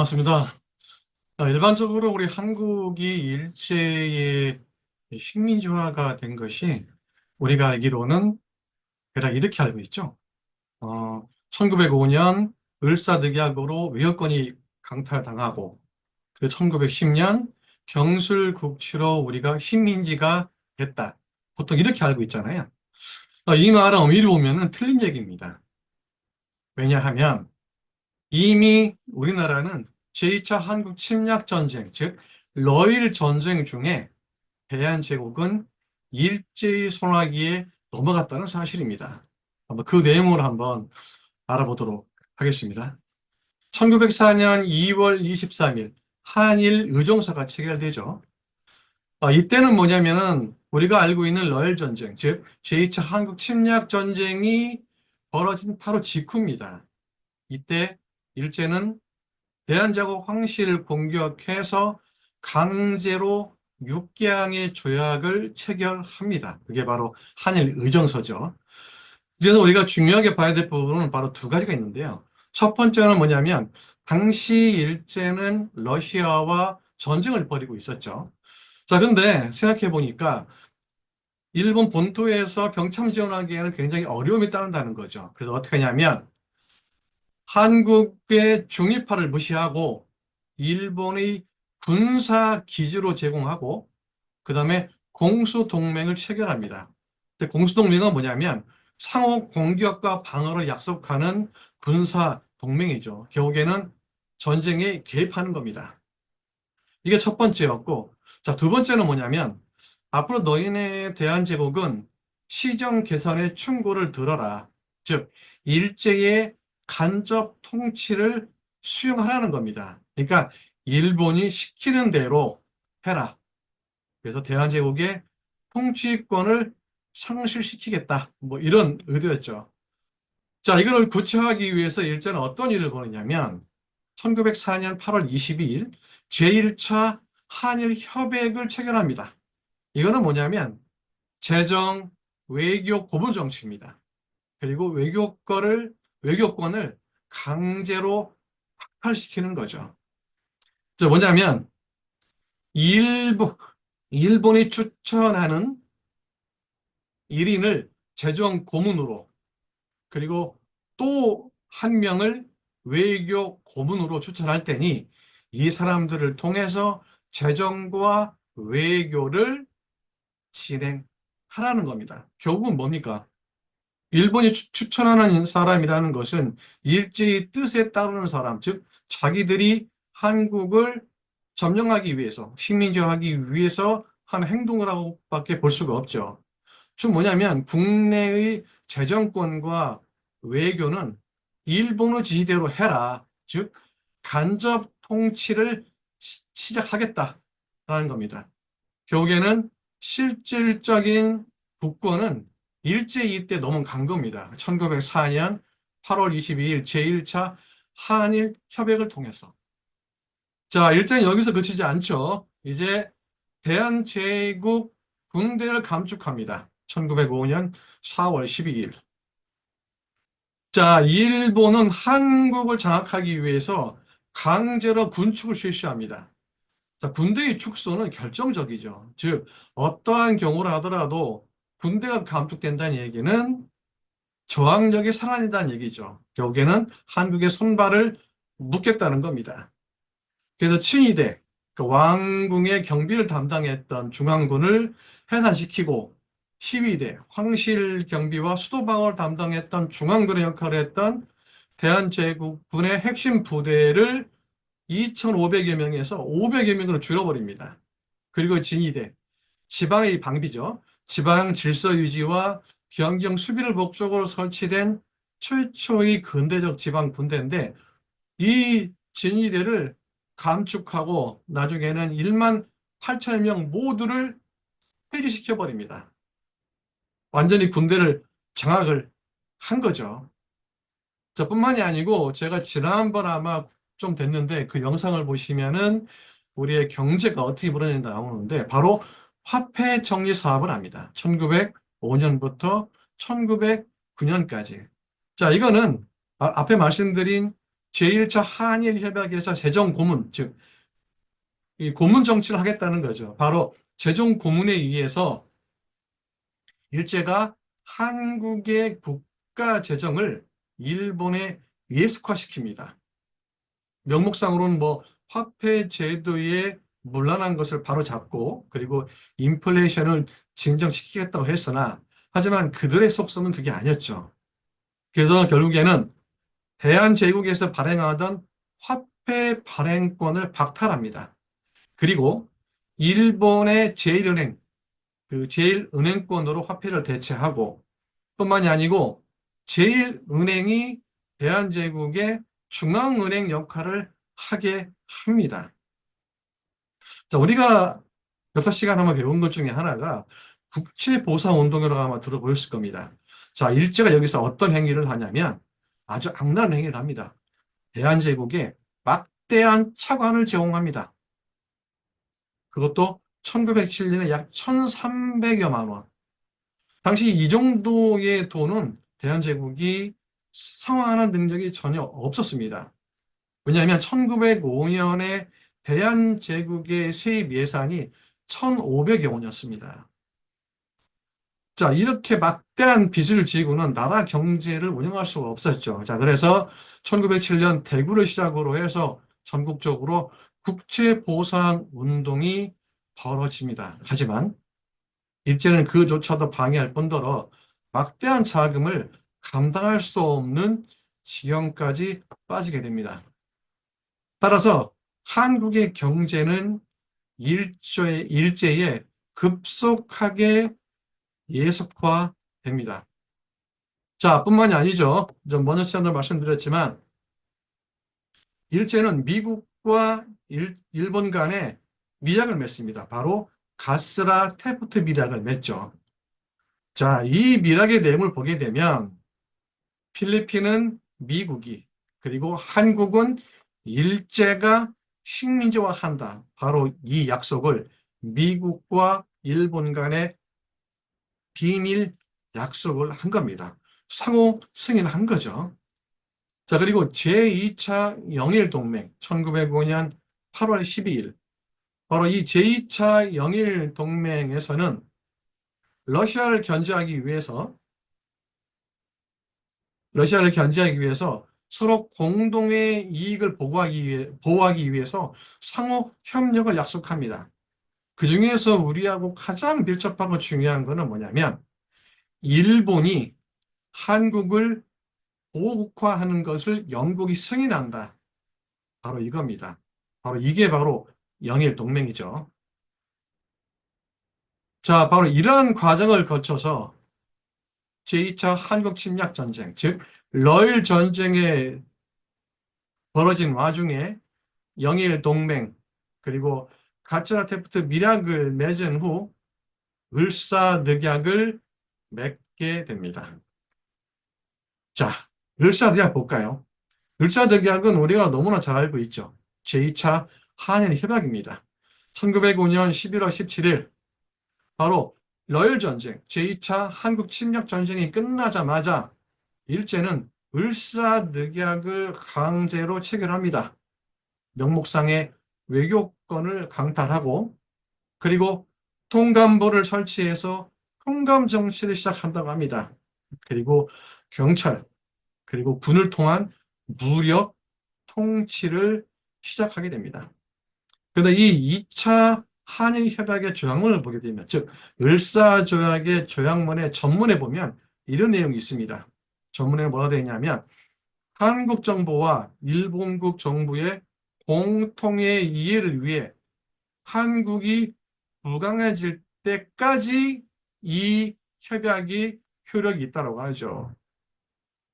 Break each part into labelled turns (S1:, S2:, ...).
S1: 반갑습니다. 아, 일반적으로 우리 한국이 일제의 식민지화가 된 것이 우리가 알기로는 대략 이렇게 알고 있죠. 어, 1905년 을사늑약으로 외교권이 강탈당하고 그리고 1910년 경술국치로 우리가 식민지가 됐다. 보통 이렇게 알고 있잖아요. 어, 이 말은 엄밀히 보면 틀린 얘기입니다. 왜냐하면 이미 우리나라는 제2차 한국 침략 전쟁, 즉 러일 전쟁 중에 대한 제국은 일제히 손아귀에 넘어갔다는 사실입니다. 한번 그 내용을 한번 알아보도록 하겠습니다. 1904년 2월 23일 한일 의정서가 체결되죠. 어, 이때는 뭐냐면은 우리가 알고 있는 러일 전쟁, 즉 제2차 한국 침략 전쟁이 벌어진 바로 직후입니다. 이때 일제는 대한제국 황실을 공격해서 강제로 육개항의 조약을 체결합니다. 그게 바로 한일 의정서죠. 그래서 우리가 중요하게 봐야 될 부분은 바로 두 가지가 있는데요. 첫 번째는 뭐냐면 당시 일제는 러시아와 전쟁을 벌이고 있었죠. 자, 근데 생각해 보니까 일본 본토에서 병참 지원하기에는 굉장히 어려움이 따른다는 거죠. 그래서 어떻게 하냐면 한국의 중립화를 무시하고 일본의 군사 기지로 제공하고 그 다음에 공수동맹을 체결합니다. 근데 공수동맹은 뭐냐면 상호 공격과 방어를 약속하는 군사 동맹이죠. 결국에는 전쟁에 개입하는 겁니다. 이게 첫 번째였고, 자, 두 번째는 뭐냐면 앞으로 너희네 대한 제국은 시정 개선의 충고를 들어라. 즉, 일제의 간접 통치를 수용하라는 겁니다. 그러니까 일본이 시키는 대로 해라. 그래서 대한제국의 통치권을 상실시키겠다. 뭐 이런 의도였죠. 자, 이걸 구체화하기 위해서 일제는 어떤 일을 벌였냐면 1904년 8월 22일 제1차 한일 협약을 체결합니다. 이거는 뭐냐면 재정, 외교, 고분 정치입니다. 그리고 외교권을 외교권을 강제로 박탈시키는 거죠. 저 뭐냐면 일본 일본이 추천하는 1인을 재정 고문으로 그리고 또 한 명을 외교 고문으로 추천할 테니 이 사람들을 통해서 재정과 외교를 진행하라는 겁니다. 결국은 뭡니까? 일본이 추, 천하는 사람이라는 것은 일제의 뜻에 따르는 사람, 즉 자기들이 한국을 점령하기 위해서, 식민지화하기 위해서 한 행동을 하고밖에 볼 수가 없죠. 즉 뭐냐면 국내의 재정권과 외교는 일본의 지시대로 해라. 즉 간접 통치를 시, 시작하겠다라는 겁니다. 결국에는 실질적인 국권은 일제히 때 넘은 간 겁니다. 1904년 8월 22일 제1차 한일 협약을 통해서. 자, 일단 여기서 그치지 않죠. 이제 대한제국 군대를 감축합니다. 1905년 4월 12일. 자, 일본은 한국을 장악하기 위해서 강제로 군축을 실시합니다. 자, 군대의 축소는 결정적이죠. 즉, 어떠한 경우를 하더라도 군대가 감축된다는 얘기는 저항력이 살아난다는 얘기죠. 결국에는 한국의 손발을 묶겠다는 겁니다. 그래서 친위대, 그 왕궁의 경비를 담당했던 중앙군을 해산시키고 12대, 황실 경비와 수도 방어를 담당했던 중앙군의 역할을 했던 대한제국군의 핵심 부대를 2,500여 명에서 500여 명으로 줄여버립니다. 그리고 진위대, 지방의 방비죠. 지방 질서 유지와 경경 수비를 목적으로 설치된 최초의 근대적 지방 군대인데 이 진위대를 감축하고 나중에는 1만 8천여 명 모두를 폐지시켜 버립니다. 완전히 군대를 장악을 한 거죠. 저 뿐만이 아니고 제가 지난번 아마 좀 됐는데 그 영상을 보시면은 우리의 경제가 어떻게 벌어진지 나오는데 바로 화폐 정리 사업을 합니다. 1905년부터 1909년까지. 자, 이거는 아, 앞에 말씀드린 제1차 한일 협약에서 재정 고문, 즉, 이 고문 정치를 하겠다는 거죠. 바로 재정 고문에 의해서 일제가 한국의 국가 재정을 일본에 예습화시킵니다. 명목상으로는 뭐 화폐 제도에 문란한 것을 바로 잡고 그리고 인플레이션을 진정시키겠다고 했으나 하지만 그들의 속성은 그게 아니었죠. 그래서 결국에는 대한제국에서 발행하던 화폐 발행권을 박탈합니다. 그리고 일본의 제1은행, 그 제1은행권으로 화폐를 대체하고 뿐만이 아니고 제1은행이 대한제국의 중앙은행 역할을 하게 합니다. 자, 우리가 6시간 한번 배운 것 중에 하나가 국채보상운동이라고 아마 들어보셨을 겁니다. 자, 일제가 여기서 어떤 행위를 하냐면 아주 악랄한 행위를 합니다. 대한제국에 막대한 차관을 제공합니다. 그것도 1907년에 약 1,300여만 원. 당시 이 정도의 돈은 대한제국이 상환하는 능력이 전혀 없었습니다. 왜냐하면 1905년에 대한제국의 세입 예산이 1,500여 원이었습니다. 자, 이렇게 막대한 빚을 지고는 나라 경제를 운영할 수가 없었죠. 자, 그래서 1907년 대구를 시작으로 해서 전국적으로 국채 보상 운동이 벌어집니다. 하지만 일제는 그조차도 방해할 뿐더러 막대한 자금을 감당할 수 없는 지경까지 빠지게 됩니다. 따라서 한국의 경제는 일제에, 일제에 급속하게 예속화됩니다. 자, 뿐만이 아니죠. 좀 먼저 시간도 말씀드렸지만 일제는 미국과 일, 일본 간에 미약을 맺습니다. 바로 가스라 테프트 미락을 맺죠. 자, 이 미락의 내용을 보게 되면 필리핀은 미국이 그리고 한국은 일제가 식민지화한다. 바로 이 약속을 미국과 일본 간에 비밀 약속을 한 겁니다. 상호 승인한 거죠. 자, 그리고 제2차 영일동맹 1905년 8월 12일 바로 이 제2차 영일동맹에서는 러시아를 견제하기 위해서 러시아를 견제하기 위해서 서로 공동의 이익을 보호하기, 위해, 보호하기 위해서 상호 협력을 약속합니다. 그 중에서 우리하고 가장 밀접하고 중요한 것은 뭐냐면 일본이 한국을 보국화하는 것을 영국이 승인한다. 바로 이겁니다. 바로 이게 바로 영일 동맹이죠. 자, 바로 이러한 과정을 거쳐서 제2차 한국 침략 전쟁, 즉 러일 전쟁에 벌어진 와중에 영일 동맹 그리고 가츠라 테프트 미락을 맺은 후 을사늑약을 맺게 됩니다. 자, 을사늑약 볼까요? 을사늑약은 우리가 너무나 잘 알고 있죠. 제2차 한일 협약입니다. 1905년 11월 17일 바로 러일 전쟁, 제2차 한국 침략 전쟁이 끝나자마자 일제는 을사늑약을 강제로 체결합니다. 명목상의 외교권을 강탈하고 그리고 통감부를 설치해서 통감 정치를 시작한다고 합니다. 그리고 경찰 그리고 군을 통한 무력 통치를 시작하게 됩니다. 그런데 이 2차 한일 협약의 조약문을 보게 되면 즉 을사조약의 조약문의 전문에 보면 이런 내용이 있습니다. 전문에 뭐가 되어 있냐면 한국 정부와 일본국 정부의 공통의 이해를 위해 한국이 불강해질 때까지 이 협약이 효력이 있다고 하죠.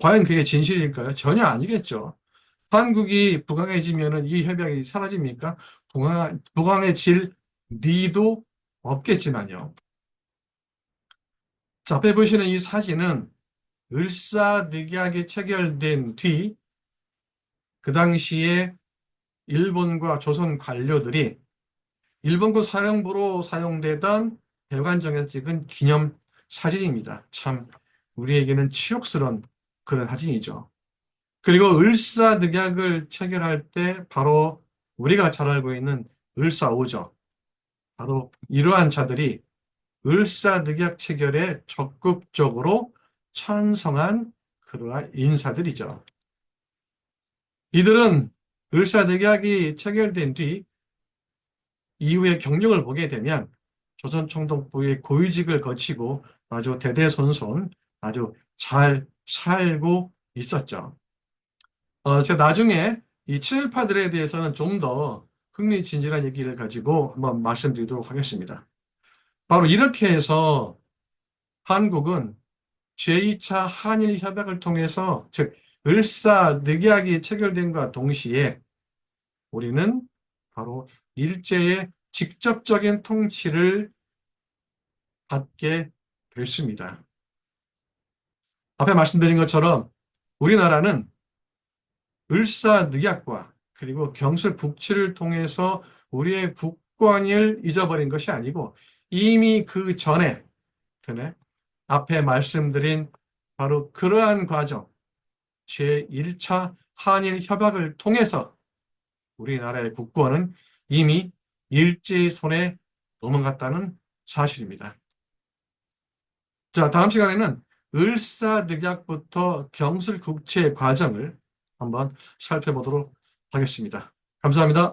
S1: 과연 그게 진실일까요? 전혀 아니겠죠. 한국이 부강해지면 이 협약이 사라집니까? 부강, 부강해질 리도 없겠지만요. 자, 앞에 보시는 이 사진은 을사늑약이 체결된 뒤 그 당시에 일본과 조선 관료들이 일본군 사령부로 사용되던 대관정에서 찍은 기념 사진입니다. 참 우리에게는 치욕스러운 그런 사진이죠. 그리고 을사늑약을 체결할 때 바로 우리가 잘 알고 있는 을사오죠. 바로 이러한 자들이 을사늑약 체결에 적극적으로 찬성한 그러한 인사들이죠. 이들은 을사늑약이 체결된 뒤 이후의 경력을 보게 되면 조선총독부의 고위직을 거치고 아주 대대손손 아주 잘 살고 있었죠. 어, 제가 나중에 이 친일파들에 대해서는 좀 더 흥미진진한 얘기를 가지고 한번 말씀드리도록 하겠습니다. 바로 이렇게 해서 한국은 제2차 한일 협약을 통해서 즉 을사늑약이 체결된과 동시에 우리는 바로 일제의 직접적인 통치를 받게 됐습니다. 앞에 말씀드린 것처럼 우리나라는 을사늑약과 그리고 경술 북치를 통해서 우리의 국권을 잊어버린 것이 아니고 이미 그 전에 전에 앞에 말씀드린 바로 그러한 과정 제1차 한일 협약을 통해서 우리나라의 국권은 이미 일제의 손에 넘어갔다는 사실입니다. 자, 다음 시간에는 을사늑약부터 경술국체 과정을 한번 살펴보도록 하겠습니다. 감사합니다.